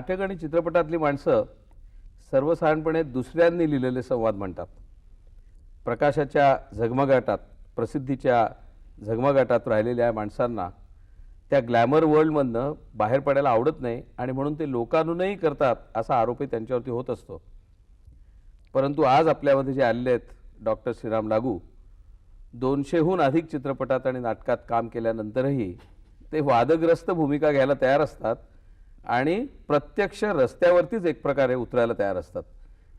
नाटक आणि चित्रपटातली माणसं सर्वसाधारणपणे दुसऱ्यांनी लिहिलेले संवाद म्हणतात. प्रकाशाच्या झगमगाटात प्रसिद्धीच्या झगमगाटात राहिलेल्या माणसांना त्या ग्लॅमर वर्ल्डमधनं बाहेर पडायला आवडत नाही आणि म्हणून ते लोकानुनयी करतात असा आरोपही त्यांच्यावरती होत असतो. परंतु आज आपल्यामध्ये जे आलेले आहेत डॉक्टर श्रीराम लागू दोनशेहून अधिक चित्रपटात आणि नाटकात काम केल्यानंतरही ते वादग्रस्त भूमिका घ्यायला तयार असतात आणि प्रत्यक्ष रस्त्यावरतीच एक प्रकारे उतरायला तयार असतात.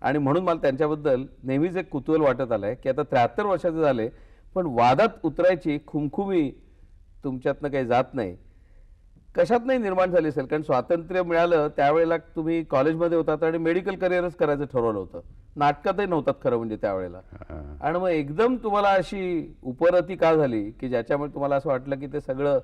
आणि म्हणून मला त्यांच्याबद्दल नेहमीच एक कुतूहल वाटत आलंय की आता त्र्याहत्तर वर्षाचे झाले पण वादात उतरायची खुमखुमी तुमच्यातनं काही जात नाही. कशात नाही निर्माण झाली असेल कारण स्वातंत्र्य मिळालं त्यावेळेला तुम्ही कॉलेजमध्ये होतात आणि मेडिकल करिअरच करायचं ठरवलं होतं. नाटकातही नव्हतात खरं म्हणजे त्यावेळेला. आणि मग एकदम तुम्हाला अशी उपरती का झाली की ज्याच्यामुळे तुम्हाला असं वाटलं की ते सगळं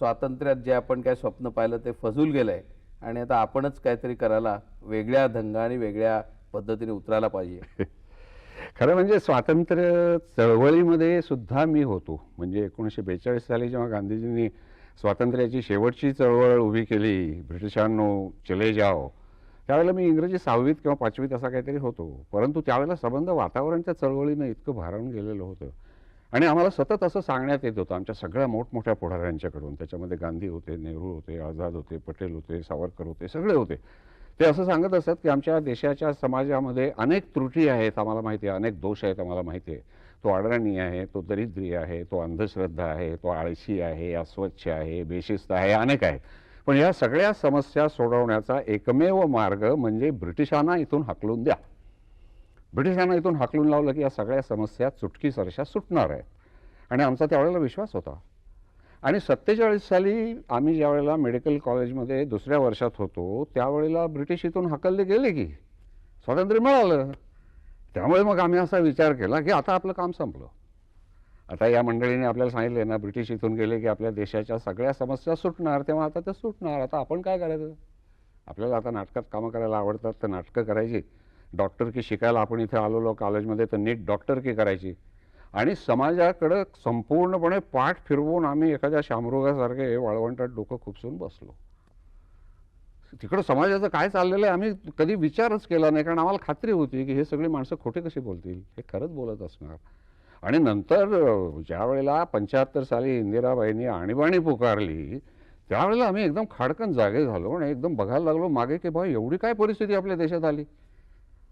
स्वातंत्र्यात जे आपण काय स्वप्न पाहिलं ते फजूल गेलंय. आणि आता आपणच काहीतरी करायला वेगळ्या ढंगाने वेगळ्या पद्धतीने उतरायला पाहिजे. खरं म्हणजे स्वातंत्र्य चळवळीमध्ये सुद्धा मी होतो. म्हणजे एकोणीसशे बेचाळीस साली जेव्हा गांधीजींनी स्वातंत्र्याची शेवटची चळवळ उभी केली ब्रिटिशांनो चले जाओ त्यावेळेला मी इंग्रजी सहावीत किंवा पाचवीत असा काहीतरी होतो. परंतु त्यावेळेला संबंध वातावरणच्या चळवळीनं इतकं भारावून गेलेलं होतं. आणि आम्हाला सतत असं सांगण्यात येत होतं. आमच्या सगळ्या मोठमोठ्या पुढाऱ्यांच्याकडून. त्याच्यामध्ये गांधी होते नेहरू होते आझाद होते पटेल होते सावरकर होते सगळे होते. ते असं सांगत असत की आमच्या देशाच्या समाजामध्ये अनेक त्रुटी आहेत आम्हाला माहिती आहे. अनेक दोष आहेत आम्हाला माहिती आहे. तो अडरणी आहे तो दरिद्री आहे तो अंधश्रद्धा आहे तो आळशी आहे अस्वच्छ आहे बेशिस्त आहे अनेक आहे पण या सगळ्या समस्या सोडवण्याचा एकमेव मार्ग म्हणजे ब्रिटिशांना इथून हाकलून द्या. ब्रिटिशांना इथून हाकलून लावलं की या सगळ्या समस्या चुटकीसरशा सुटणार आहेत. आणि आमचा त्यावेळेला विश्वास होता. आणि सत्तेचाळीस साली आम्ही ज्यावेळेला मेडिकल कॉलेजमध्ये दुसऱ्या वर्षात होतो त्यावेळेला ब्रिटिश इथून हाकलले गेले की? स्वातंत्र्य मिळालं. त्यामुळे मग आम्ही असा विचार केला की आता आपलं काम संपलं. आता या मंडळीने आपल्याला सांगितले ना ब्रिटिश इथून गेले की आपल्या देशाच्या सगळ्या समस्या सुटणार तेव्हा आता ते सुटणार. आता आपण काय करायचं? आपल्याला आता नाटकात कामं करायला आवडतात तर नाटकं करायची. डॉक्टर की शिकायला आपण इथे आलेलो कॉलेजमध्ये तर नीट डॉक्टर की करायची? आणि समाजाकडं संपूर्णपणे पाठ फिरवून आम्ही एखाद्या शामरोगासारखे वाळवंटात डोकं खुपसून बसलो. तिकडं समाजाचं काय चाललेलं आहे आम्ही कधी विचारच केला नाही कारण आम्हाला खात्री होती की हे सगळी माणसं खोटे कशी बोलतील? हे खरंच बोलत असणार. आणि नंतर ज्या वेळेला पंच्याहत्तर साली इंदिराबाईंनी आणीबाणी पुकारली त्यावेळेला आम्ही एकदम खाडकन जागे झालो आणि एकदम बघायला लागलो मागे की भाऊ एवढी काय परिस्थिती आपल्या देशात आली?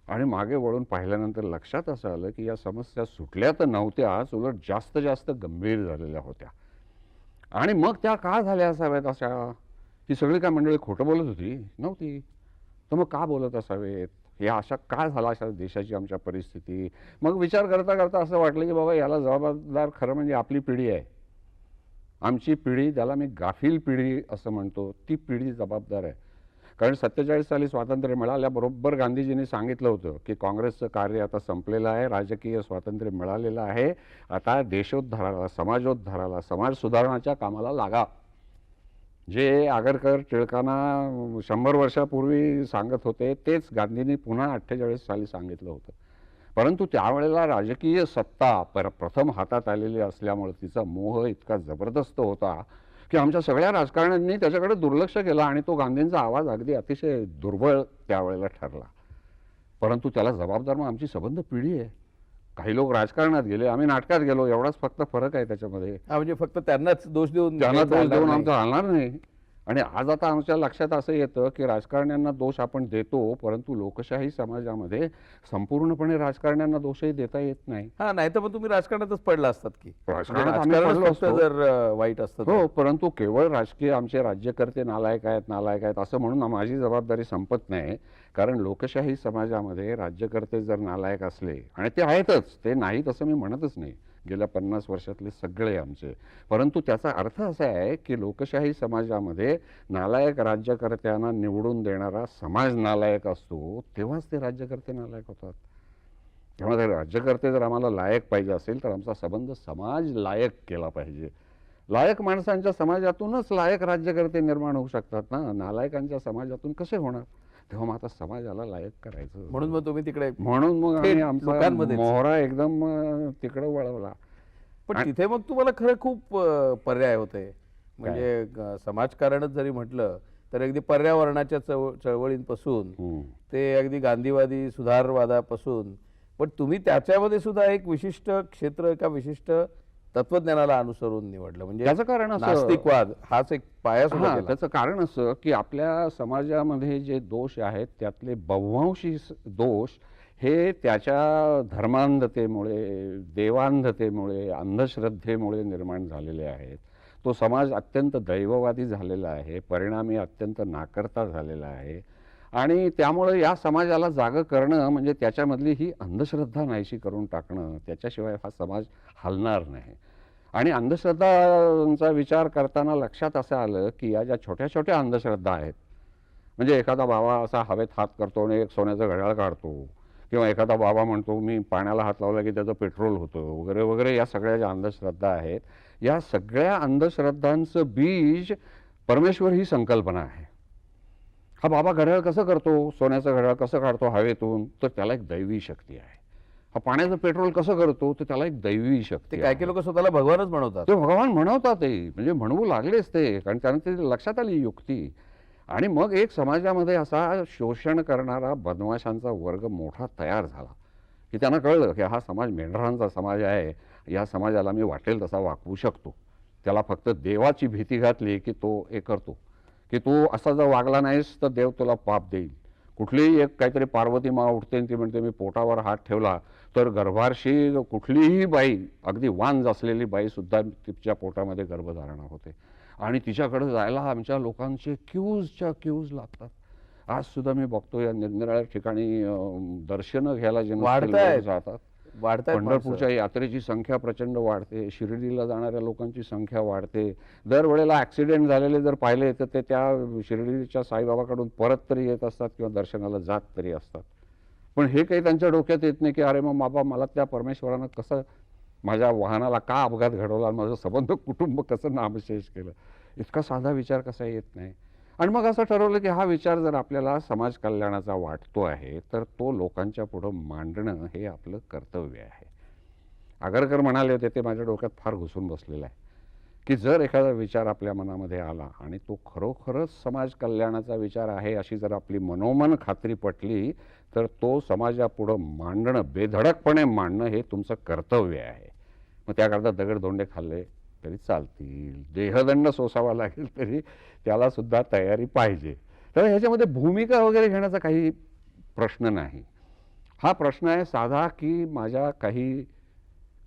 आणि मागे वळून पाहिल्यानंतर लक्षात असं आलं की या समस्या सुटल्या तर नव्हत्याच उलट जास्त जास्त गंभीर झालेल्या होत्या. आणि मग त्या का झाल्या असाव्यात अशा? ही सगळी काय मंडळी खोटं बोलत होती? नव्हती. तर मग का बोलत असावेत? हे अशा का झाला अशा देशाची आमच्या परिस्थिती? मग विचार करता करता असं वाटलं की बाबा याला जबाबदार खरं म्हणजे आपली पिढी आहे. आमची पिढी ज्याला मी गाफील पिढी असं म्हणतो ती पिढी जबाबदार आहे. कारण सत्तेचाळीस साली स्वातंत्र्य मिळाल्याबरोबर गांधीजींनी सांगितलं होतं की काँग्रेसचं कार्य आता संपलेलं आहे राजकीय स्वातंत्र्य मिळालेलं आहे. आता देशोद्धाराला समाजोद्धाराला समाज सुधारणाच्या कामाला लागा. जे आगरकर टिळकांना शंभर वर्षापूर्वी सांगत होते तेच गांधींनी पुन्हा अठ्ठेचाळीस साली सांगितलं होतं. परंतु त्यावेळेला राजकीय सत्ता पर प्रथम हातात आलेली असल्यामुळे तिचा मोह इतका जबरदस्त होता की आमच्या सगळ्या राजकारण्यांनी त्याच्याकडे दुर्लक्ष केलं आणि तो गांधींचा आवाज अगदी अतिशय दुर्बळ त्यावेळेला ठरला. परंतु त्याला जबाबदार मग आमची संबंध पिढी आहे. काही लोक राजकारणात गेले आम्ही नाटकात गेलो एवढाच फक्त फरक आहे त्याच्यामध्ये. म्हणजे फक्त त्यांनाच दोष देऊन त्यांना दोष देऊन. आमचं हलणार नाही. आणि आज आता आमच्या लक्षात असं येतं की राजकारण्यांना दोष आपण देतो परंतु लोकशाही समाजामध्ये संपूर्णपणे राजकारण्यांना दोषही देता येत नाही हा नाही तर मग तुम्ही राजकारणातच पडला असतात की राजकारणात म्हणजे असतो. जर वाईट असतं. हो परंतु केवळ राजकीय आमचे राज्यकर्ते नालायक आहेत नालायक आहेत असं म्हणून माझी जबाबदारी संपत नाही कारण लोकशाही समाजामध्ये राज्यकर्ते जर नालायक असले आणि ते आहेतच ते नाहीत असं मी म्हणतच नाही गेल्या पन्नास वर्षातले सगळे आमचे. परंतु त्याचा अर्थ असा आहे की लोकशाही समाजामध्ये नालायक राज्यकर्त्यांना निवडून देणारा समाज नालायक असतो तेव्हाच ते राज्यकर्ते नालायक होतात. तेव्हा राज्यकर्ते जर आम्हाला लायक पाहिजे असेल तर आमचा संबंध समाज लायक केला पाहिजे. लायक माणसांच्या समाजातूनच लायक राज्यकर्ते निर्माण होऊ शकतात ना? नालायकांच्या समाजातून कसे होणार? तेव्हा मग आता समाजाला लायक करायचं म्हणून मग तुम्ही तिकडे म्हणून मग आम्ही थेट आमचा लोकांमध्येच. मोहरा एकदम अं, तिकडे वळवला पण तिथे मग तुम्हाला खरं खूप अं, पर्याय होते म्हणजे ग- समाजकारणच जरी म्हटलं तर अगदी पर्यावरणाच्या चळव चळवळींपासून हम्म. ते अगदी गांधीवादी सुधारवादापासून पण तुम्ही त्याच्यामध्ये सुद्धा एक विशिष्ट क्षेत्र एका विशिष्ट तत्वज्ञानाला अनुसरून निवडलं. म्हणजे त्याचं कारण असं- नास्तिकवाद हाच एक पाया सुद्धा. त्याचं कारण असं की आपल्या समाजामध्ये जे दोष आहेत त्यातले बहुवांशी स- दोष हे त्याच्या धर्मांधतेमुळे देवांधतेमुळे अंधश्रद्धेमुळे निर्माण झालेले आहेत. तो समाज अत्यंत दैववादी झालेला आहे परिणामी अत्यंत नाकर्ता झालेला आहे. आणि त्यामुळे या समाजाला जागं करणं म्हणजे त्याच्यामधली ही अंधश्रद्धा नाहीशी करून टाकणं त्याच्याशिवाय हा समाज हलणार नाही. आणि अंधश्रद्धांचा विचार करताना लक्षात असं आलं की या ज्या छोट्या छोट्या अंधश्रद्धा आहेत म्हणजे एखादा बाबा असा हवेत हात करतो आणि एक सोन्याचं घड्याळ काढतो किंवा एखादा बाबा म्हणतो मी पाण्याला हात लावला की त्याचं पेट्रोल होतं वगैरे वगैरे या सगळ्या ज्या अंधश्रद्धा आहेत या सगळ्या अंधश्रद्धांचं बीज परमेश्वर ही संकल्पना आहे. हा बाबा घड्याळ कसं करतो? सोन्याचं घड्याळ कसं काढतो हवेतून? तर त्याला एक दैवी शक्ती आहे. हा पाण्याचं पेट्रोल कसं करतो? तर त्याला एक दैवी शक्ती काय. काय लोक स्वतःला भगवानच म्हणवतात. ते भगवान म्हणवतात ते. म्हणजे म्हणवू लागलेच ते. कारण त्यांना ते लक्षात आली युक्ती. आणि मग एक समाजामध्ये असा शोषण करणारा बदमाशांचा वर्ग मोठा तयार झाला. की त्यांना कळलं की हा समाज मेंढरांचा समाज आहे. या समाजाला मी वाटेल तसा वागवू शकतो. त्याला फक्त देवाची भीती घातली की तो हे करतो. की तू असा जर वागला नाहीस तर देव तुला पाप देईल. कुठलीही एक काहीतरी पार्वती मा उठते आणि ती म्हणते मी पोटावर हात ठेवला तर गर्भारशी कुठलीही बाई अगदी वांज असलेली बाई सुद्धा तिच्या पोटामध्ये गर्भधारणा होते. आणि तिच्याकडे जायला आमच्या लोकांचे क्यूजच्या क्यूज लागतात. आज सुद्धा मी बघतो या निरनिराळ्या ठिकाणी दर्शनं घ्यायला जे जातात. पंढरपूरच्या यात्रेची संख्या प्रचंड वाढते शिर्डीला जाणाऱ्या लोकांची संख्या वाढते. दरवेळेला ॲक्सिडेंट झालेले जर पाहिले तर ते त्या शिर्डीच्या साईबाबाकडून परत तरी येत असतात किंवा दर्शनाला जात तरी असतात. पण हे काही त्यांच्या डोक्यात येत नाही की अरे मग बाबा मला त्या परमेश्वरानं कसं माझ्या वाहनाला का अपघात घडवला माझं संबंध कुटुंब कसं नामशेष केलं? इतका साधा विचार कसा येत नाही? आणि मग असं ठरवलं की हा विचार जर आपल्याला समाज कल्याणाचा वाटतो आहे तर तो लोकांच्या पुढं मांडणं हे आपलं कर्तव्य आहे. आगरकर म्हणाले होते ते माझ्या डोक्यात फार घुसून बसलेलं आहे. की जर एखादा विचार आपल्या मनामध्ये आला आणि तो खरोखरच समाज कल्याणाचा विचार आहे अशी जर आपली मनोमन खात्री पटली तर तो समाजापुढं मांडणं बेधडकपणे मांडणं हे तुमचं कर्तव्य आहे. मग त्याकरता दगडधोंडे खाल्ले तरी चालतील. देहदंड सोसावा लागेल तरी त्याला सुद्धा तयारी पाहिजे. तर ह्याच्यामध्ये भूमिका वगैरे घेण्याचा काही प्रश्न नाही. हा प्रश्न आहे साधा की माझ्या काही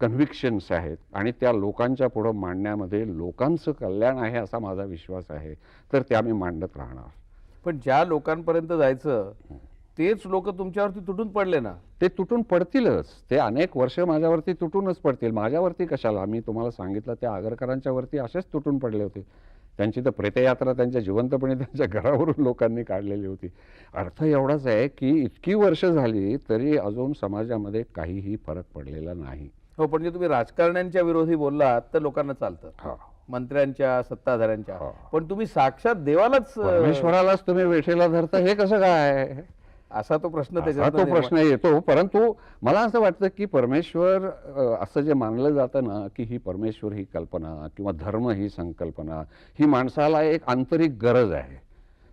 कन्व्हिक्शन्स आहेत आणि त्या लोकांच्या पुढं मांडण्यामध्ये लोकांचं कल्याण आहे असा माझा विश्वास आहे. तर त्या मी मांडत राहणार. पण ज्या लोकांपर्यंत जायचं तेच लोक तुमच्यावरती तुटून पडले ना. ते तुटून पडतीलच. ते अनेक वर्ष माझ्यावरती तुटूनच पडतील. माझ्यावरती कशाला? मी तुम्हाला सांगितलं त्या आगरकरांच्या वरती असेच तुटून पडले होते. त्यांची तर प्रेतयात्रा त्यांच्या जिवंतपणे त्यांच्या घरावरून लोकांनी काढलेली होती. अर्थ एवढाच आहे की इतकी वर्ष झाली तरी अजून समाजामध्ये काहीही फरक पडलेला नाही. हो पण जे तुम्ही राजकारण्यांच्या विरोधी बोललात तर लोकांना चालतं. हा. मंत्र्यांच्या सत्ताधाऱ्यांच्या. पण तुम्ही साक्षात देवालाच परमेश्वरालाच तुम्ही वेठेला धरता हे कसं काय? असा तो प्रश्न त्याच्यात तो प्रश्न येतो परंतु मला असं वाटतं की परमेश्वर असं जे मानलं जातं ना की ही परमेश्वर ही कल्पना किंवा धर्म ही संकल्पना ही माणसाला एक आंतरिक गरज आहे.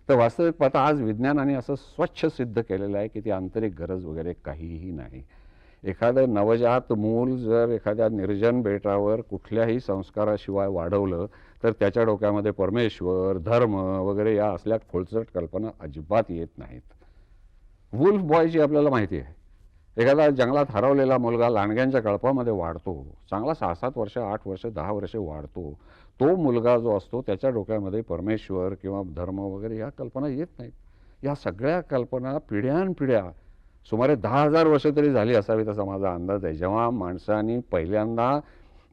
तर वास्तविक पाहता आज विज्ञानाने असं स्वच्छ सिद्ध केलेलं आहे की ती आंतरिक गरज वगैरे काहीही नाही. एखादं नवजात मूल जर एखाद्या निर्जन बेटावर कुठल्याही संस्काराशिवाय वाढवलं तर त्याच्या डोक्यामध्ये परमेश्वर धर्म वगैरे या असल्या खोलचट कल्पना अजिबात येत नाहीत. वुल्फ बॉयची आपल्याला माहिती आहे. एखादा जंगलात हरवलेला मुलगा लांडग्यांच्या कळपामध्ये वाढतो. चांगला सहा सात वर्ष आठ वर्ष दहा वर्ष वाढतो. तो मुलगा जो असतो त्याच्या डोक्यामध्ये परमेश्वर किंवा धर्म वगैरे या कल्पना येत नाहीत. या सगळ्या कल्पना पिढ्यानपिढ्या सुमारे दहा हजार वर्ष तरी झाली असावीत असा माझा अंदाज आहे. जेव्हा माणसाने पहिल्यांदा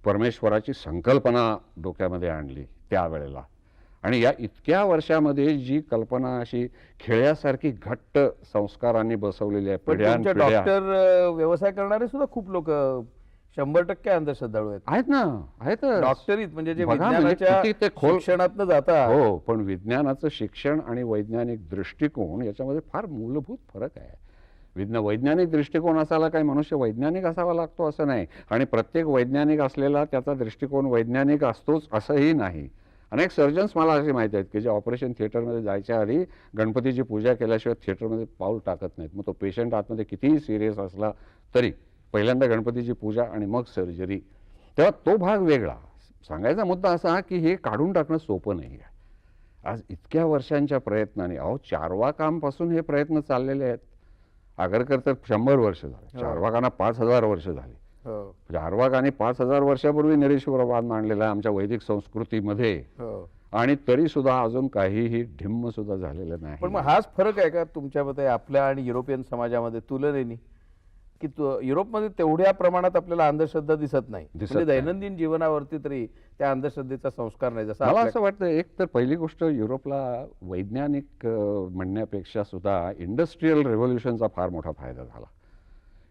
परमेश्वराची संकल्पना डोक्यामध्ये आणली त्यावेळेला. आणि या इतक्या वर्षामध्ये जी कल्पना अशी खेळ्यासारखी घट्ट संस्कारांनी बसवलेली आहे डॉक्टर व्यवसाय करणारे सुद्धा खूप लोक शंभर टक्के अंधश्रद्धाळू आहेत. आहेत ना आहेत डॉक्टरीत म्हणजे जे म्हणजे विज्ञानाच्या किती ते खोल- शिक्षणातनं जाता हो पण विज्ञानाचं शिक्षण आणि वैज्ञानिक दृष्टिकोन याच्यामध्ये फार मूलभूत फरक आहे. विज्ञान वैज्ञानिक दृष्टिकोन असायला काही मनुष्य वैज्ञानिक असावा लागतो असं नाही. आणि प्रत्येक वैज्ञानिक असलेला त्याचा दृष्टिकोन वैज्ञानिक असतोच असंही नाही. अनेक सर्जन्स मला असे माहीत आहेत की जे ऑपरेशन थिएटरमध्ये जायच्या आधी गणपतीची पूजा केल्याशिवाय थिएटरमध्ये पाऊल टाकत नाहीत. मग तो पेशंट आतमध्ये कितीही सिरियस असला तरी पहिल्यांदा गणपतीची पूजा आणि मग सर्जरी तेव्हा तो भाग वेगळा. सांगायचा मुद्दा असा की हे काढून टाकणं सोपं नाही आहे आज इतक्या वर्षांच्या प्रयत्नाने अहो चारवाकांपासून हे प्रयत्न चाललेले आहेत. आगरकर तर शंभर वर्ष झाले. चारवाकांना पाच हजार वर्ष झाली. हो. चारवाकाने पाच हजार वर्षापूर्वी निरेश्वरवाद मांडलेला आहे आमच्या वैदिक संस्कृतीमध्ये. हो. आणि तरी सुद्धा अजून काहीही ढिम्म सुद्धा झालेलं नाही. पण मग हाच फरक आहे का तुमच्या मते आपल्या आणि युरोपियन समाजामध्ये तुलनेने? की तु- युरोपमध्ये तेवढ्या प्रमाणात आपल्याला अंधश्रद्धा दिसत नाही. दिसत म्हणजे नाही. दैनंदिन जीवनावरती तरी त्या अंधश्रद्धेचा संस्कार नाही जसा मला असं वाटतं एक तर पहिली गोष्ट युरोपला वैज्ञानिक म्हणण्यापेक्षा सुद्धा इंडस्ट्रीयल रेव्होल्युशनचा फार मोठा फायदा झाला.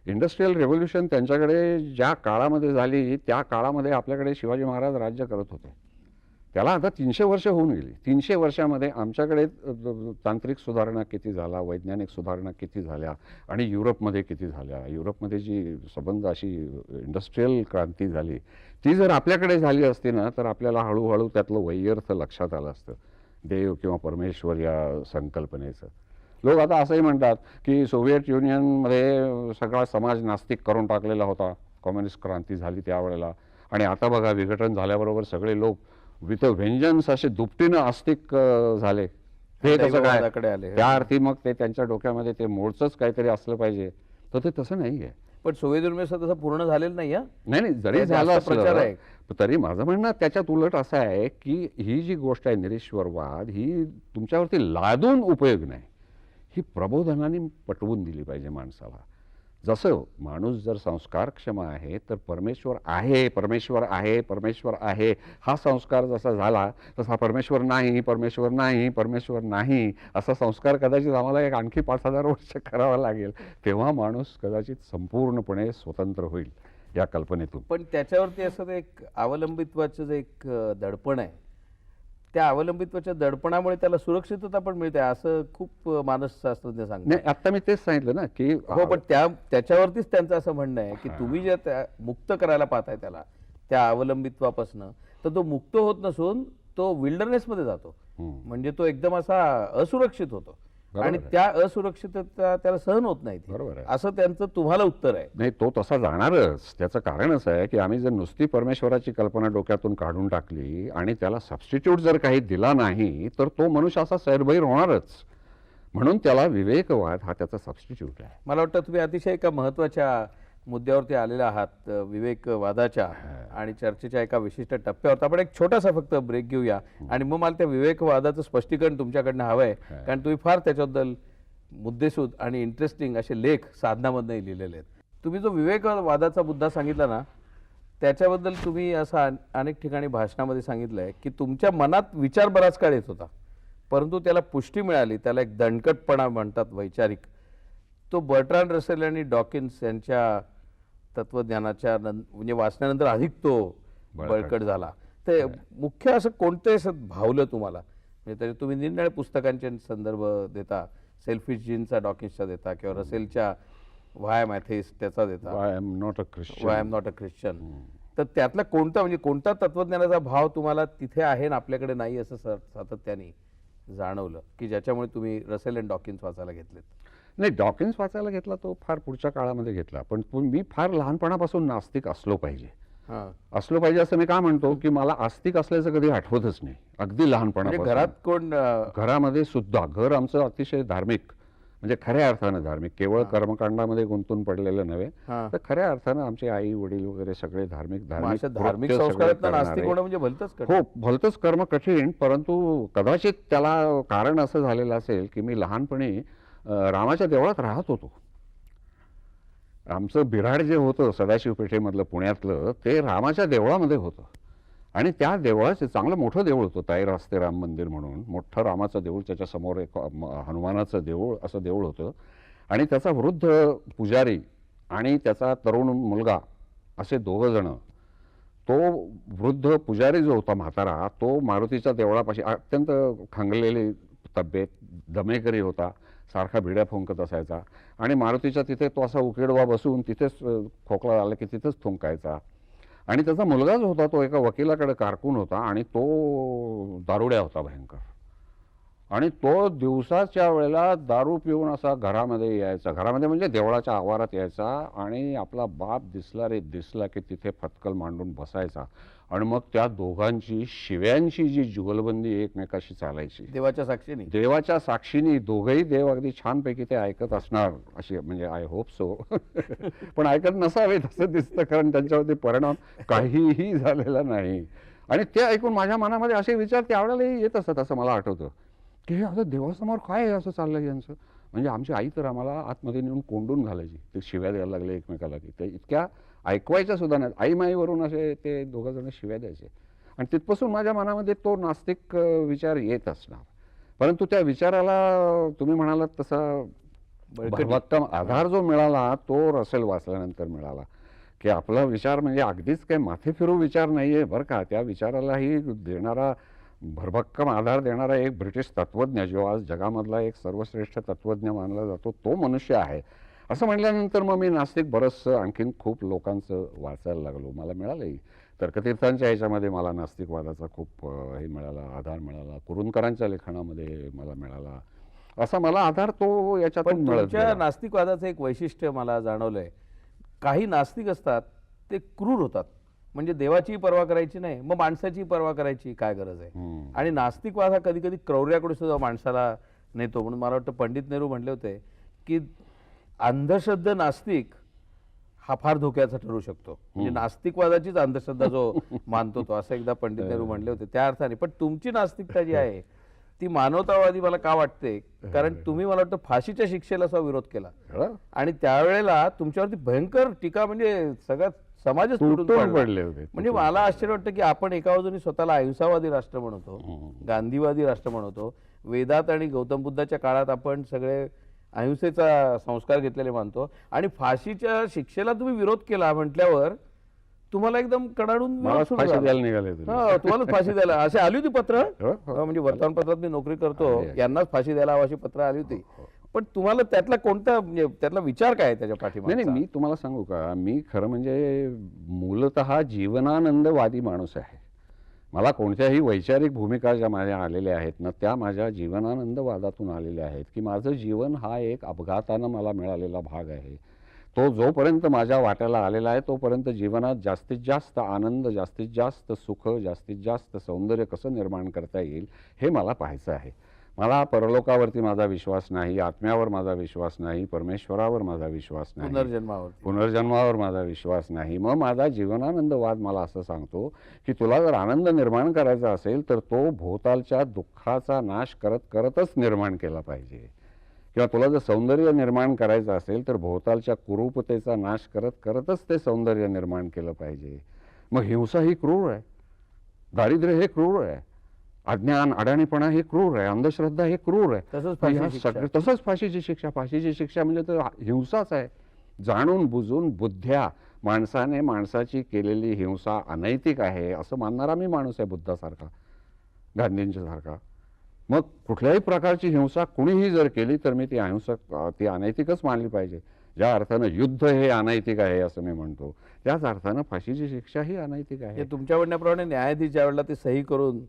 इंडस्ट्रीयल रेव्होल्युशन त्यांच्याकडे ज्या काळामध्ये झाली त्या काळामध्ये आपल्याकडे शिवाजी महाराज राज्य करत होते. त्याला आता तीनशे वर्ष होऊन गेली. तीनशे वर्षामध्ये आमच्याकडे तांत्रिक सुधारणा किती झाला वैज्ञानिक सुधारणा किती झाल्या आणि युरोपमध्ये किती झाल्या? युरोपमध्ये जी संबंध अशी इंडस्ट्रीयल क्रांती झाली ती जर आपल्याकडे झाली असती ना तर आपल्याला हळूहळू त्यातलं वैयर्थ लक्षात आलं असतं. देव किंवा परमेश्वर या संकल्पनेचं. लोक आता असंही म्हणतात की सोव्हिएट युनियनमध्ये सगळा समाज नास्तिक करून टाकलेला होता. कम्युनिस्ट क्रांती झाली त्यावेळेला. आणि आता बघा विघटन झाल्याबरोबर सगळे लोक विथ व्हेंजन्स असे दुपटीनं आस्तिक झाले. हे कसं काय? आले. त्या अर्थी मग ते त्यांच्या डोक्यामध्ये ते मोडचंच काहीतरी असलं पाहिजे. तर ते तसं नाही आहे पण युनियन तसं पूर्ण झालेलं नाही नाही नाही जरी ते झालं प्रचार असलं आहे. तरी माझं म्हणणं त्याच्यात उलट असं आहे की ही जी गोष्ट आहे निरेश्वरवाद ही तुमच्यावरती लादून उपयोग नाही. ही प्रबोधनाने पटवून दिली पाहिजे माणसाला. जसं माणूस जर संस्कारक्षम आहे तर परमेश्वर आहे परमेश्वर आहे परमेश्वर आहे. हा संस्कार जसा झाला तसा परमेश्वर नाही परमेश्वर नाही परमेश्वर नाही. असा संस्कार कदाचित आम्हाला एक आणखी पाच हजार वर्ष करावा लागेल. तेव्हा माणूस कदाचित संपूर्णपणे स्वतंत्र होईल या कल्पनेतून. पण त्याच्यावरती असं एक अवलंबित्वाचं जे एक दडपण आहे त्या अवलंबित्वाच्या दडपणामुळे त्याला सुरक्षितता पण मिळते असं खूप मानसशास्त्रज्ञ सांगतात नाही आता मी तेच सांगितलं ना की हो पण त्या त्याच्यावरतीच त्यांचं असं म्हणणं आहे की तुम्ही जे त्या- मुक्त करायला पाहताय त्याला त्या अवलंबित्वापासनं तर तो मुक्त होत नसून तो विल्डरनेस मध्ये जातो. म्हणजे तो एकदम असा असुरक्षित होतो. आणि. त्या असुरक्षितता त्याला सहन होत नाही. बरोबर आहे. असं त्यांचं तुम्हाला उत्तर आहे नाही तो तसा जाणारच त्याचं कारण असं आहे की आम्ही जर नुसती परमेश्वराची कल्पना डोक्यातून काढून टाकली आणि त्याला सबस्टिट्यूट जर काही दिला नाही तर तो मनुष्य असा सैरभैर होणारच म्हणून त्याला विवेकवाद हा त्याचा सबस्टिट्यूट आहे मला वाटतं तुम्ही अतिशय एका महत्त्वाच्या मुद्द्यावरती आलेले आहात अ, विवेकवादाच्या आणि चर्चेच्या एका विशिष्ट टप्प्यावर. आपण एक छोटासा फक्त ब्रेक घेऊया. आणि मग मला त्या विवेकवादाचं स्पष्टीकरण तुमच्याकडनं हवं आहे कारण तुम्ही फार त्याच्याबद्दल मुद्देसूद आणि इंटरेस्टिंग असे लेख साधनामधनंही लिहिलेले आहेत. तुम्ही जो विवेकवादाचा मुद्दा सांगितला ना त्याच्याबद्दल तुम्ही असं अन- अनेक ठिकाणी भाषणामध्ये सांगितलं आहे की तुमच्या मनात विचार बराच काळ येत होता. परंतु त्याला पुष्टी मिळाली त्याला एक दणकटपणा म्हणतात वैचारिक. तो बर्ट्रांड रसेल आणि डॉकिन्स यांच्या तत्वज्ञानाच्या नं- म्हणजे वाचण्यानंतर अधिक तो बळकट. झाला. ते मुख्य असं कोणते असं भावलं तुम्हाला? म्हणजे त्याच्यात तुम्ही निरनिराळ्या पुस्तकांचे संदर्भ देता सेल्फिश जीनचा डॉकिन्सचा देता किंवा रसेलच्या व्हाय मॅथेस त्याचा देता. I am not a why Christian am not a Christian. तर त्यातला कोणता म्हणजे कोणता तत्वज्ञानाचा भाव तुम्हाला तिथे आहे ना आपल्याकडे नाही असं सातत्याने जाणवलं की ज्याच्यामुळे तुम्ही रसेल अँड डॉकिन्स वाचायला घेतलेत? नाही डॉकिन्स वाचायला घेतला तो फार पुढच्या काळामध्ये घेतला. पण मी फार लहानपणापासून नास्तिक असलो पाहिजे. हां. असलो पाहिजे असं मी का म्हणतो की मला आस्तिक असल्याचं कधी आठवतच नाही. अगदी लहानपणापासून. घरात कोण घरामध्ये सुद्धा घर आमचं अतिशय धार्मिक म्हणजे खऱ्या अर्थानं धार्मिक केवळ कर्मकांडामध्ये गुंतून पडलेलं नव्हे. तर खऱ्या अर्थानं आमचे आई वडील वगैरे सगळे धार्मिक धार्मिक म्हणजे. हो भलतंच कर्म कठीण परंतु कदाचित त्याला कारण असं झालेलं असेल की मी लहानपणी रामाच्या देवळात राहत होतो. आमचं बिराड जे होतं सदाशिव पेठेमधलं पुण्यातलं ते रामाच्या देवळामध्ये होतं. आणि त्या देवळाचं चांगलं मोठं देऊळ होतं ताई रास्ते राम मंदिर म्हणून. मोठं रामाचं देऊळ त्याच्यासमोर एक हनुमानाचं देऊळ असं देऊळ होतं. आणि त्याचा वृद्ध पुजारी आणि त्याचा तरुण मुलगा असे दोघं जण तो वृद्ध पुजारी जो होता म्हातारा तो मारुतीच्या देवळापाशी अत्यंत खांगलेली तब्येत दमेकरी होता. सारखा भिड्या फुंकत असायचा. आणि मारुतीच्या तिथे तो असा उकेडवा बसून तिथेच खोकला आला की तिथेच थुंकायचा आणि त्याचा मुलगाच होता तो एका वकिलाकडे कारकून होता आणि तो दारुड्या होता भयंकर. आणि तो दिवसाच्या वेळेला दारू पिऊन असा घरामध्ये यायचा. घरामध्ये म्हणजे देवळाच्या आवारात यायचा आणि आपला बाप दिसला रे दिसला की तिथे फटकल मांडून बसायचा. आणि मग त्या दोघांची शिव्यांची जी जुगलबंदी एकमेकाशी चालायची. देवाच्या साक्षीने. देवाच्या साक्षीनी दोघंही देव अगदी छानपैकी ते ऐकत असणार अशी म्हणजे आय होप सो पण ऐकत नसावे तसं दिसतं कारण त्यांच्यावरती परिणाम काहीही झालेला नाही. आणि ते ऐकून माझ्या मनामध्ये असे विचार त्यावेळेलाही येत असतात असं मला आठवतं. की हे असं देवासमोर काय आहे असं चाललंय यांचं? म्हणजे आमची आई तर आम्हाला आतमध्ये नेऊन कोंडून घालायची. ते शिव्या द्यायला लागले एकमेकाला की ते इतक्या ऐकवायच्या सुद्धा नाही. आई माईवरून असे ते दोघं जण शिव्या द्यायचे. आणि तिथपासून माझ्या मनामध्ये तो नास्तिक विचार येत असणार. परंतु त्या विचाराला तुम्ही म्हणालात तसा. भरभक्कम आधार जो मिळाला तो रसेल वाचल्यानंतर मिळाला. की आपला विचार म्हणजे अगदीच काही माथे फिरू विचार नाहीये बरं का? त्या विचारालाही देणारा भरभक्कम आधार देणारा एक ब्रिटिश तत्वज्ञ जो आज जगामधला एक सर्वश्रेष्ठ तत्वज्ञ मानला जातो तो मनुष्य आहे. असं म्हटल्यानंतर मग मी नास्तिक बरंचसं आणखीन खूप लोकांचं वाचायला लागलो. मला मिळालंही. तर्कतीर्थांच्या ह्याच्यामध्ये मला नास्तिकवादाचा खूप हे मिळाला आधार मिळाला. कुरुंदकरांच्या लेखनामध्ये मला मिळाला. असा मला आधार तो याच्यातून पण मिळत तुमच्या गेला. नास्तिकवादाचं एक वैशिष्ट्य मला जाणवलंय. काही नास्तिक असतात ते क्रूर होतात. म्हणजे देवाचीही पर्वा करायची नाही मग माणसाची पर्वा करायची काय गरज आहे. आणि नास्तिकवाद हा कधी कधी क्रौर्याकडे सुद्धा माणसाला नेतो. म्हणून मला वाटतं पंडित नेहरू म्हणले होते की अंधश्रद्ध नास्तिक हा फार धोक्याचा ठरू शकतो. म्हणजे नास्तिकवादाचीच अंधश्रद्धा जो मानतो तो असं एकदा पंडित नेहरू म्हणले होते. त्या अर्थाने पण तुमची नास्तिकता जी आहे ती मानवतावादी मला का वाटते? कारण तुम्ही मला वाटतं फाशीच्या शिक्षेला सुद्धा विरोध केला? आणि त्यावेळेला तुमच्यावरती भयंकर टीका म्हणजे सगळ्यात समाजच तुटून पडला. होते म्हणजे मला आश्चर्य वाटतं की आपण एका बाजूने स्वतःला अहिंसावादी राष्ट्र म्हणतो. गांधीवादी राष्ट्र म्हणतो वेदात आणि गौतम बुद्धाच्या काळात आपण सगळे अहिंसेचा संस्कार घेतलेले मानतो. आणि फाशीच्या शिक्षेला तुम्ही विरोध केला म्हटल्यावर तुम्हाला एकदम कडाडून फाशी. द्यायला निघाले तुम्ही. हा, तुम्हालाच फाशी द्यायला. असे आली होती पत्र? हो, हो. हा, म्हणजे वर्तमानपत्रात मी नोकरी करतो. यांनाच फाशी द्यायला हवी अशी पत्र आली होती. पण तुम्हाला त्यातला कोणता म्हणजे त्यातला विचार काय त्याच्या पाठीमागे नाही मी तुम्हाला सांगू का? मी खरं म्हणजे मूलत जीवनानंदवादी माणूस आहे. मला कोणत्याही वैचारिक भूमिका ज्या माझ्या आलेल्या आहेत ना त्या माझ्या जीवनानंदवादातून आलेल्या आहेत की माझं जीवन हा एक अपघातानं मला मिळालेला भाग आहे. तो जोपर्यंत माझ्या वाट्याला आलेला आहे तोपर्यंत जीवनात जास्तीत जास्त आनंद जास्तीत जास्त सुख जास्तीत जास्त सौंदर्य कसं निर्माण करता येईल हे मला पाहायचं आहे. मला परलोकावरती माझा विश्वास नाही आत्म्यावर माझा विश्वास नाही परमेश्वरावर माझा विश्वास नाही. पुनर्जन्मावरती. पुनर्जन्मावर माझा विश्वास नाही. मग माझा जीवनानंदवाद मला असं सांगतो की तुला जर आनंद निर्माण करायचा असेल तर तो भोवतालच्या दुःखाचा नाश करत करतच निर्माण केला पाहिजे. किंवा तुला जर सौंदर्य निर्माण करायचं असेल तर भोवतालच्या कुरूपतेचा नाश करत करतच ते सौंदर्य निर्माण केलं पाहिजे. मग हिंसा ही क्रूर आहे. दारिद्र्य हे क्रूर आहे. अज्ञान अडाणीपणा हे क्रूर आहे अंधश्रद्धा हे क्रूर आहे. तसंच फाशीची शिक्षा. फाशीची शिक्षा. म्हणजे तर हिंसाच आहे. जाणून बुजून बुद्ध्या माणसाने माणसाची केलेली हिंसा अनैतिक आहे असं मानणारा मी माणूस आहे बुद्धासारखा गांधींच्या सारखा मग कुठल्याही प्रकारची हिंसा कुणीही जर केली तर मी ती अहिंसक ती अनैतिकच मानली पाहिजे. ज्या अर्थानं युद्ध हे अनैतिक आहे असं मी म्हणतो. त्याच अर्थानं फाशीची शिक्षा ही अनैतिक आहे. तुमच्या म्हणण्याप्रमाणे न्यायाधीश ज्या वेळेला ते सही करून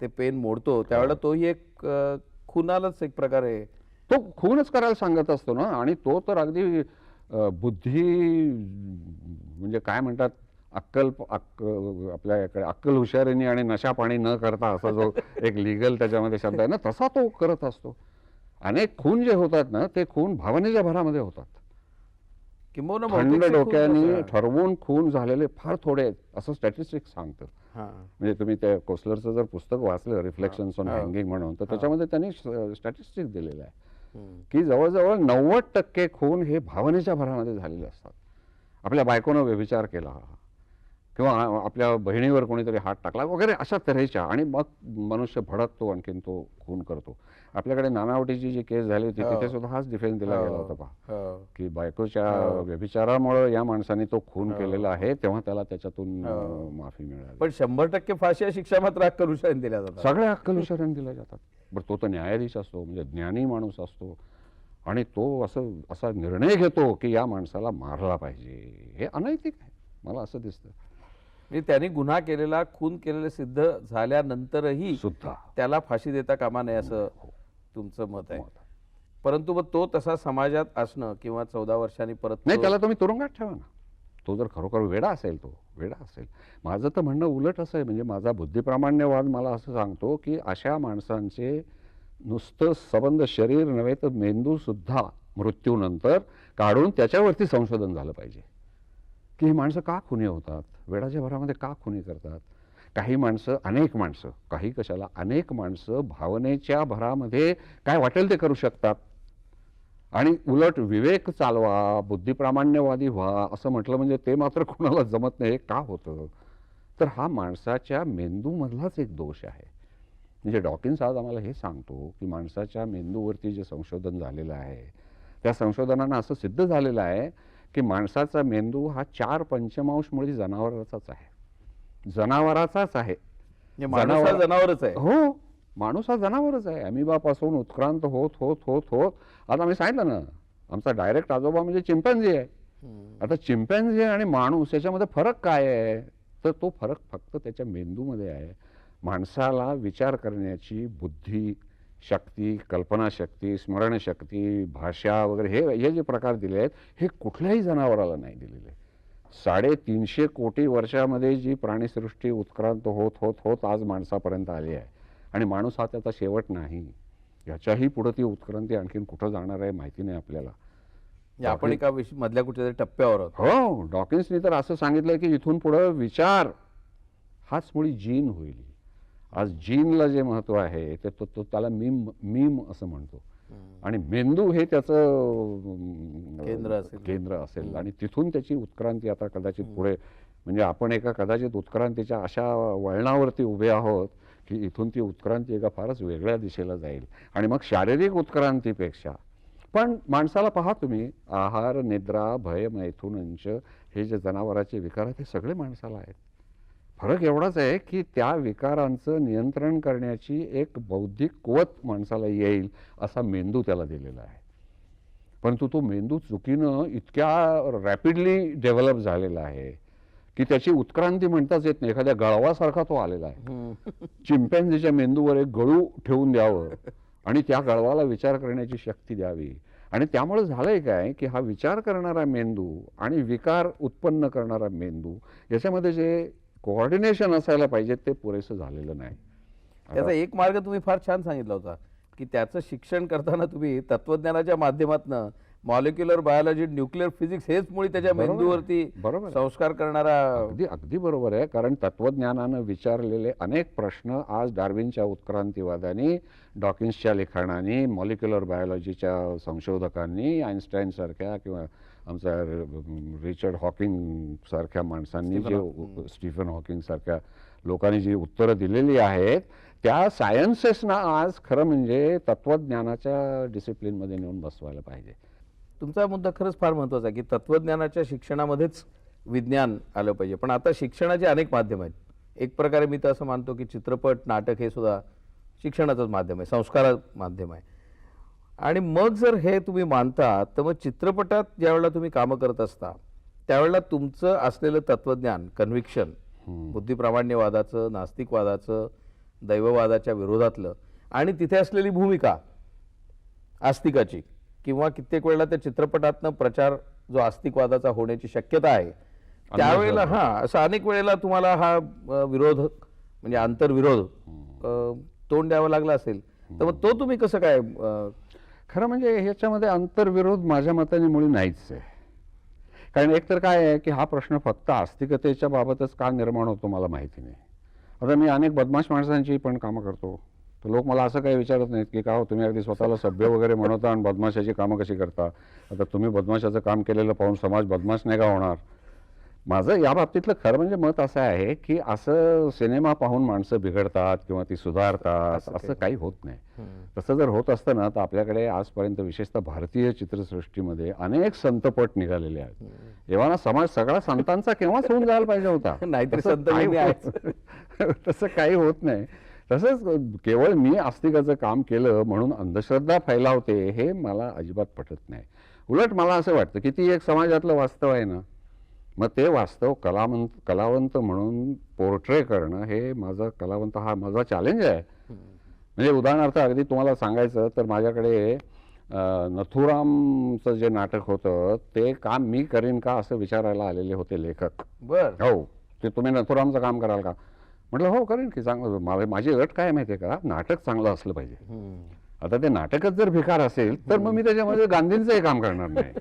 ते पेन मोडतो त्यावेळेला तोही एक अ, खुनालाच एक प्रकारे तो खूनच करायला सांगत असतो ना आणि तो तर अगदी अ, बुद्धी म्हणजे काय म्हणतात अक्कल अक्क आपल्या इकडे अक्कल हुशारीने आणि नशा पाणी न करता असा जो एक लिगल त्याच्यामध्ये शब्द आहे ना तसा तो करत असतो. अनेक खून जे होतात ना ते खून भावनेच्या भरामध्ये होतात. थंड डोक्याने. ठरवून खून झालेले फार थोडे आहेत असं स्टॅटिस्टिक सांगतं हा. म्हणजे तुम्ही त्या कोसलरचं जर पुस्तक वाचलं रिफ्लेक्शन्स ऑन. हँगिंग म्हणून तर त्याच्यामध्ये त्यांनी स्टॅटिस्टिक दिलेलं आहे. की जवळजवळ नव्वद टक्के खून हे भावनेच्या भरामध्ये झालेले असतात. आपल्या बायकोनं व्यभिचार केला. किंवा आपल्या बहिणीवर कोणीतरी हात टाकला वगैरे अशा तऱ्हेच्या. आणि मग मनुष्य भडकतो आणखीन तो खून करतो. आपल्याकडे नानावटीची जी केस झाली होती हो. तिथे सुद्धा हाच डिफेन्स दिला गेला होता पहा. हो. की बायकोच्या हो. व्यभिचारामुळे या माणसाने तो खून हो. केलेला आहे तेव्हा त्याला त्याच्यातून हो. माफी मिळाली. पण शंभर टक्के फाशी शिक्षा मात्र अक्कलुशाने दिल्या जातात. सगळ्या अक्कलुशाऱ्याने दिल्या जातात. बरं तो तर न्यायाधीश असतो म्हणजे ज्ञानी माणूस असतो. आणि तो असं असा निर्णय घेतो की या माणसाला मारला पाहिजे. हे अनैतिक आहे. मला असं दिसतं. म्हणजे त्यांनी गुन्हा केलेला खून केलेले सिद्ध झाल्यानंतरही सुद्धा. त्याला फाशी देता कामा नये असं तुमचं मत आहे. परंतु मग तो तसा समाजात असणं किंवा चौदा वर्षांनी परत नाही त्याला तुम्ही तुरुंगात ठेवा ना. तो जर खरोखर वेडा असेल तो वेडा असेल. माझं तर म्हणणं उलट असं आहे म्हणजे माझा बुद्धिप्रामाण्यवाद मला असं सांगतो की अशा माणसांचे नुसतं सबंध शरीर नव्हे तर मेंदूसुद्धा मृत्यूनंतर काढून त्याच्यावरती संशोधन झालं पाहिजे. की ही माणसं का खुनी होतात? वेडाच्या भरामध्ये का खुनी करतात? काही माणसं अनेक माणसं काही कशाला अनेक माणसं भावनेच्या भरामध्ये काय वाटेल ते करू शकतात. आणि उलट विवेक चालवा बुद्धिप्रामाण्यवादी व्हा असं म्हटलं म्हणजे ते मात्र कोणाला जमत नाही का होतं? तर हा माणसाच्या मेंदूमधलाच एक दोष आहे. म्हणजे डॉकिन्स आज आम्हाला हे सांगतो की माणसाच्या मेंदूवरती जे संशोधन झालेलं आहे त्या संशोधनानं असं सिद्ध झालेलं आहे की माणसाचा मेंदू हा चार पंचमांशमुळे जनावरांचाच जनावराचाच आहे. जनावराचाच आहे. म्हणजे जनावरच आहे. हो माणूस हा जनावरच आहे. अमिबापासून उत्क्रांत होत होत होत होत. आता मी सांगितलं ना आमचा डायरेक्ट आजोबा म्हणजे चिंपॅन्झी आहे. आता चिंपॅन्झी आणि माणूस याच्यामध्ये फरक काय आहे? तर तो फरक फक्त त्याच्या मेंदूमध्ये आहे. माणसाला विचार करण्याची बुद्धी शक्ती कल्पनाशक्ती स्मरणशक्ती भाषा वगैरे हे हे जे प्रकार दिले आहेत हे कुठल्याही जनावराला नाही दिलेले साडेतीनशे कोटी वर्षामध्ये जी प्राणीसृष्टी उत्क्रांत होत होत होत आज माणसापर्यंत आली आहे. आणि माणूस हा त्याचा शेवट नाही. याच्याही पुढं ती उत्क्रांती आणखीन कुठं जाणार आहे माहिती नाही आपल्याला. म्हणजे आपण एका मधल्या कुठेतरी टप्प्यावर हो डॉकिन्सनी तर असं सांगितलं की इथून पुढं विचार हाच मुळी जीन होईल. आज जीनला जे महत्त्व आहे ते तो तो त्याला मीम मीम असं म्हणतो. आणि मेंदू हे त्याचं केंद्र असेल. केंद्र असेल. आणि तिथून त्याची उत्क्रांती आता कदाचित पुढे म्हणजे आपण एका कदाचित उत्क्रांतीच्या अशा वळणावरती उभे आहोत की इथून ती उत्क्रांती एका फारच वेगळ्या दिशेला जाईल. आणि मग शारीरिक उत्क्रांतीपेक्षा पण माणसाला पहा तुम्ही आहार निद्रा भय मैथुनंच हे जे जनावराचे विकार आहेत ते सगळे माणसाला आहेत. फरक एवढाच आहे की त्या विकारांचं नियंत्रण करण्याची एक बौद्धिक कुवत माणसाला येईल असा मेंदू त्याला दिलेला आहे. परंतु तो मेंदू चुकीनं इतक्या रॅपिडली डेव्हलप झालेला आहे की त्याची उत्क्रांती म्हणताच येत नाही. एखाद्या गळवासारखा तो आलेला आहे. चिंपॅन्झीच्या मेंदूवर एक गळू ठेवून द्यावं आणि त्या गळवाला विचार करण्याची शक्ती द्यावी. आणि त्यामुळे झालंय काय की हा विचार करणारा मेंदू आणि विकार उत्पन्न करणारा मेंदू याच्यामध्ये जे कोऑर्डिनेशन असायला पाहिजे ते पुरेसं झालेलं नाही त्याचा एक मार्ग तुम्ही फार छान सांगितला होता की त्याचं शिक्षण करताना तुम्ही तत्वज्ञानाच्या माध्यमातून मॉलिक्युलर बायोलॉजी न्यूक्लिअर फिजिक्स हेच मुळे त्याच्या. मेंदूवरती बरोबर. संस्कार करणारा अगदी अगदी बरोबर आहे कारण तत्वज्ञानानं विचारलेले अनेक प्रश्न आज डार्विनच्या उत्क्रांतीवादाने डॉकिन्सच्या लिखाणाने मॉलिक्युलर बायोलॉजीच्या संशोधकांनी आईन्स्टाईन सारख्या किंवा आमचा रिचर्ड हॉकिंग सारख्या माणसांनी जे स्टीफन हॉकिंग सारख्या लोकांनी जी उत्तरं दिलेली आहेत त्या सायन्सेसना आज खरं म्हणजे तत्वज्ञानाच्या डिसिप्लिनमध्ये नेऊन बसवायला पाहिजे. तुमचा मुद्दा खरंच फार महत्त्वाचा आहे की तत्वज्ञानाच्या शिक्षणामध्येच विज्ञान आलं पाहिजे. पण आता शिक्षणाचे अनेक माध्यम आहेत. एक प्रकारे मी तर असं मानतो की चित्रपट नाटक हे सुद्धा शिक्षणाचंच माध्यम आहे संस्काराचं माध्यम आहे. आणि मग जर हे तुम्ही मानता तर मग चित्रपटात ज्यावेळेला तुम्ही कामं करत असता त्यावेळेला तुमचं असलेलं तत्वज्ञान कन्व्हिक्शन बुद्धिप्रामाण्यवादाचं नास्तिकवादाचं दैववादाच्या विरोधातलं आणि तिथे असलेली भूमिका आस्तिकाची किंवा कित्येक वेळेला त्या चित्रपटातनं प्रचार जो आस्तिकवादाचा होण्याची शक्यता आहे त्यावेळेला हा असं अनेक वेळेला तुम्हाला हा विरोध म्हणजे आंतरविरोध तोंड द्यावं लागला असेल तर मग तो तुम्ही कसं काय खरं म्हणजे ह्याच्यामध्ये आंतरविरोध माझ्या मताने मुळी नाहीच आहे. कारण एकतर काय आहे की हा प्रश्न फक्त आस्तिकतेच्या बाबतच का निर्माण होतो मला माहिती नाही. आता मी अनेक बदमाश माणसांची पण कामं करतो. तर लोक मला असं काही विचारत नाहीत की का हो तुम्ही अगदी स्वतःला सभ्य वगैरे म्हणवता आणि बदमाशाची कामं कशी करता? आता तुम्ही बदमाशाचं काम केलेलं पाहून समाज बदमाश नाही का होणार? माझं या बाबतीतलं खरं म्हणजे मत असं आहे की असं सिनेमा पाहून माणसं बिघडतात किंवा ती सुधारतात असं काही होत नाही. तसं जर होत असतं ना तर आपल्याकडे आजपर्यंत विशेषतः भारतीय चित्रसृष्टीमध्ये अनेक संतपट निघालेले आहेत. एव्हा ना समाज सगळा संतांचा केव्हाच होऊन जायला पाहिजे होता. नाहीतरी संत तसं काही होत नाही. तसंच केवळ मी आस्तिकाचं काम केलं म्हणून अंधश्रद्धा फैलावते हे मला अजिबात पटत नाही. उलट मला असं वाटतं की ती एक समाजातलं वास्तव आहे ना. मग ते वास्तव कलावंत कलावंत म्हणून पोर्ट्रे करणं हे माझं कलावंत हा माझा चॅलेंज आहे. म्हणजे उदाहरणार्थ अगदी तुम्हाला सांगायचं तर माझ्याकडे नथुरामचं जे नाटक होतं ते काम मी करीन का असं विचारायला आलेले होते लेखक. बर. हो ते तुम्ही नथुरामचं काम कराल का? म्हटलं हो करेन की चांगलं. माझी अट काय माहिती आहे का? नाटक चांगलं असलं पाहिजे. आता ते नाटकच जर भिकार असेल तर मग मी त्याच्यामध्ये गांधींचंही काम करणार नाही.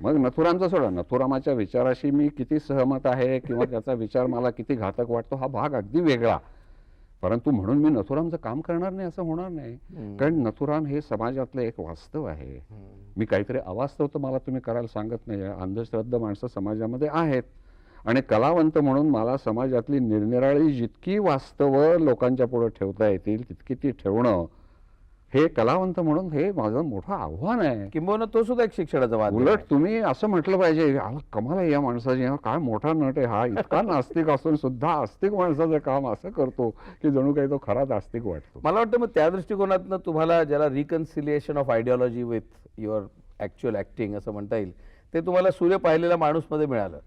मग नथुरामचं सोडा. नथुरामाच्या विचाराशी मी किती सहमत आहे किंवा त्याचा विचार मला किती घातक वाटतो हा भाग अगदी वेगळा. परंतु म्हणून मी नथुरामचं काम करणार नाही असं होणार नाही. कारण नथुराम हे समाजातलं एक वास्तव आहे. मी काहीतरी अवास्तव तर मला तुम्ही करायला सांगत नाही. अंधश्रद्ध माणसं समाजामध्ये आहेत. आणि कलावंत म्हणून मला समाजातली निरनिराळी जितकी वास्तवं लोकांच्या पुढे ठेवता येतील तितकी ती ठेवणं हे कलावंत म्हणून हे माझं मोठं आव्हान आहे. किंबहुना तो सुद्धा एक शिक्षणाचा उलट. तुम्ही असं म्हटलं पाहिजे "अहो, कमाल आहे या माणसाची. हा काय मोठा नट आहे? हा इतका नास्तिक असून सुद्धा आस्तिक माणसाचं काम असं करतो की जणू काही तो खराच आस्तिक वाटतो. मला वाटतं मग त्या दृष्टिकोनातनं तुम्हाला ज्याला reconciliation of ideology with your actual acting असं म्हणता येईल ते तुम्हाला सूर्य पाहिलेला माणूसमध्ये मिळालं.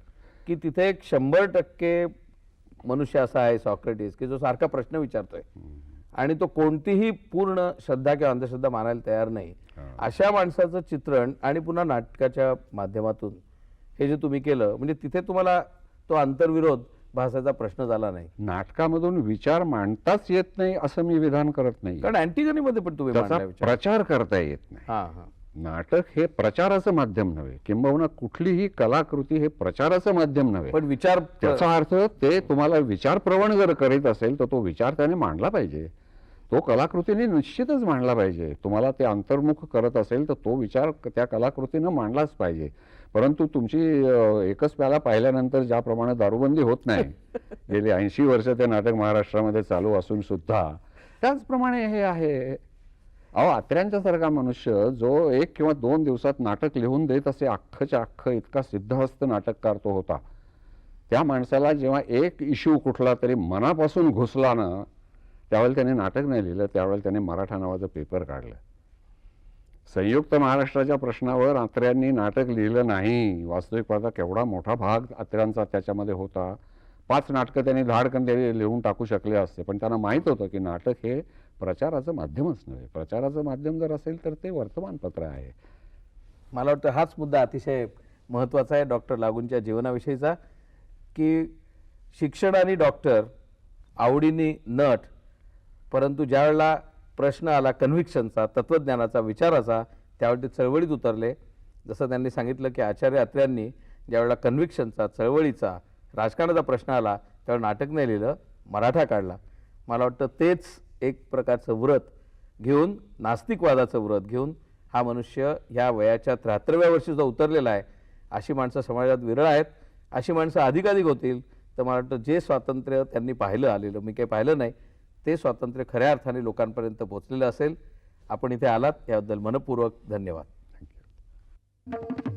की तिथे एक शंभर टक्के मनुष्य असा आहे सॉक्रेटिस की जो सारखा प्रश्न विचारतोय. आणि तो कोणतीही पूर्ण श्रद्धा किंवा अंधश्रद्धा मानायला तयार नाही. अशा माणसाचं चित्रण आणि पुन्हा नाटकाच्या माध्यमातून हे जे तुम्ही केलं म्हणजे तिथे तुम्हाला तो आंतरविरोध भासायचा प्रश्न झाला नाही. नाटकामधून विचार मांडताच येत नाही असं मी विधान करत नाही. कारण अँटिगनीमध्ये पण तुम्ही प्रचार करता येत नाही. नाटक हे प्रचाराचं माध्यम नव्हे. किंबहुना कुठलीही कलाकृती हे प्रचाराचं माध्यम नव्हे. पण विचार त्याचा अर्थ ते तुम्हाला विचारप्रवण जर करीत असेल तर तो विचार त्याने मांडला पाहिजे. तो कलाकृतीने निश्चितच मांडला पाहिजे. तुम्हाला ते अंतर्मुख करत असेल तर तो विचार त्या कलाकृतीनं मांडलाच पाहिजे. परंतु तुमची एकच प्याला पाहिल्यानंतर ज्याप्रमाणे दारूबंदी होत नाही गेली ऐंशी वर्ष ते नाटक महाराष्ट्रामध्ये चालू असून सुद्धा त्याचप्रमाणे हे आहे. अहो आत्र्यांच्या सारखा मनुष्य जो एक किंवा दोन दिवसात नाटक लिहून देत असे अख्खच्या अख्खं इतका सिद्धहस्त नाटककार तो होता. त्या माणसाला जेव्हा एक इश्यू कुठला तरी मनापासून घुसला ना त्यावेळेला त्याने नाटक नाही लिहिलं त्यावेळेला त्याने मराठा नावाचं पेपर काढलं. संयुक्त महाराष्ट्राच्या प्रश्नावर आत्र्यांनी नाटक लिहिलं नाही. वास्तविक केवढा मोठा भाग आत्र्यांचा त्याच्यामध्ये होता. पाच नाटकं त्यांनी धाडकन ते लिहून टाकू शकले असते पण त्यांना माहीत होतं की नाटक हे प्रचाराचं माध्यमच नव्हे. प्रचाराचं माध्यम जर असेल तर ते वर्तमानपत्र आहे. मला वाटतं हाच मुद्दा अतिशय महत्त्वाचा आहे डॉक्टर लागूंच्या जीवनाविषयीचा की शिक्षण आणि डॉक्टर आवडीने नट परंतु ज्यावेळेला प्रश्न आला कन्व्हिक्शनचा तत्त्वज्ञानाचा विचाराचा त्यावेळी ते चळवळीत उतरले. जसं त्यांनी सांगितलं की आचार्य अत्र्यांनी ज्यावेळेला कन्व्हिक्शनचा चळवळीचा राजकारणाचा प्रश्न आला त्यावेळी नाटक नाही लिहिलं मराठा काढला. मला वाटतं तेच एक प्रकारचं व्रत घेऊन नास्तिकवादाचं व्रत घेऊन हा मनुष्य ह्या वयाच्या त्र्याहत्तरव्या वर्षी जो उतरलेला आहे. अशी माणसं समाजात विरळ आहेत. अशी माणसं अधिकाधिक होतील. तर मला वाटतं जे स्वातंत्र्य त्यांनी पाहिलं आलेलं मी काही पाहिलं नाही ते स्वातंत्र्य खऱ्या अर्थाने लोकांपर्यंत पोहोचलेलं असेल. आपण इथे आलात. याबद्दल मनपूर्वक धन्यवाद. थँक्यू